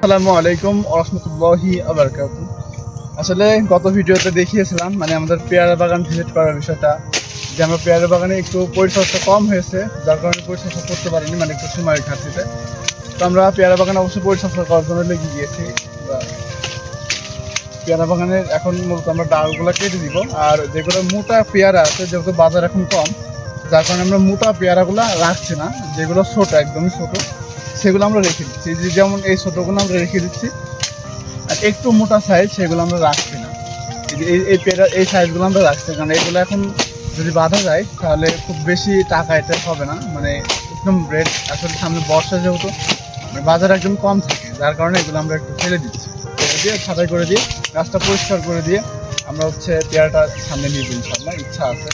আসসালামু আলাইকুম রহমতুল্লাহি আবরকাত আসলে গত ভিডিওতে দেখিয়েছিলাম মানে আমাদের পেয়ারা বাগান ভিজিট করার বিষয়টা, যে আমরা পেয়ারা বাগানে একটু পরিচর্যা কম হয়েছে, যার কারণে পরিচর্যা করতে পারিনি মানে একটু সময়ের ঘাটতিতে তো আমরা পেয়ারা বাগানে অবশ্যই পরিচর্যা করার জন্য লেগে গিয়েছি। পেয়ারা বাগানের এখন মূলত আমরা ডালগুলো কেটে দিব, আর যেগুলো মোটা পেয়ারা আছে যেহেতু বাজার এখন কম, যার কারণে আমরা মোটা পেয়ারাগুলো রাখছি না, যেগুলো ছোট, একদমই ছোট। সেগুলো আমরা রেখে দিচ্ছি। যে যেমন এই ছোটোগুলো আমরা রেখে দিচ্ছি, আর একটু মোটা সাইজ সেগুলো আমরা রাখছি না। এই এই পেয়ারা এই সাইজগুলো আমরা রাখছি কারণ এগুলো এখন যদি বাঁধা যায়, তাহলে খুব বেশি টাকা এটা হবে না। মানে একদম রেট আসলে সামনে বর্ষা যেহেতু মানে বাজার একদম কম থাকে, যার কারণে এগুলো আমরা একটু ফেলে দিচ্ছি। ফেলে দিয়ে, ছাটাই করে দিয়ে, গাছটা পরিষ্কার করে দিয়ে আমরা হচ্ছে পেয়ারাটা সামনে নিয়ে দিই ইনশাল্লাহ ইচ্ছা আছে।